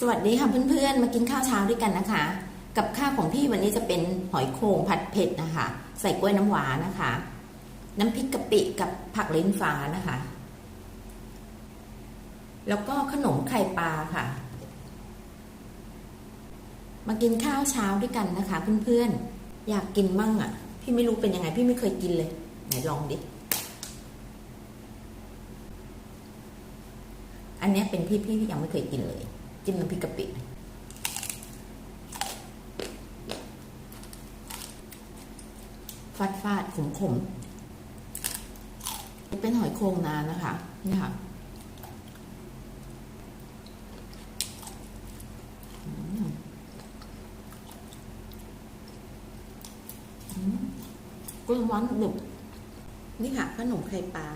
สวัสดีค่ะเพื่อนๆ มากินข้าวเช้าด้วยกันนะคะ กับข้าวของพี่วันนี้จะเป็นหอยโขงผัดเผ็ดนะคะ ใส่กล้วยน้ำหวานนะคะ น้ำพริกกะปิกับผักลิ้นฟ้านะคะ แล้วก็ขนมไข่ปลาค่ะ มากินข้าวเช้าด้วยกันนะคะ เพื่อนๆ อยากกินมั่งอะ พี่ไม่รู้เป็นยังไง พี่ไม่เคยกินเลย ไหนลองดิอันนี้เป็นพี่พี่ยังไม่เคยกินเลย จิ้มน้ำพริกกะปิฟาดฟาดขมขมเป็นหอยโครงนานนะคะ นี่ค่ะกุ้งร้อนหนุบนี่ค่ะขนมไข่ปลา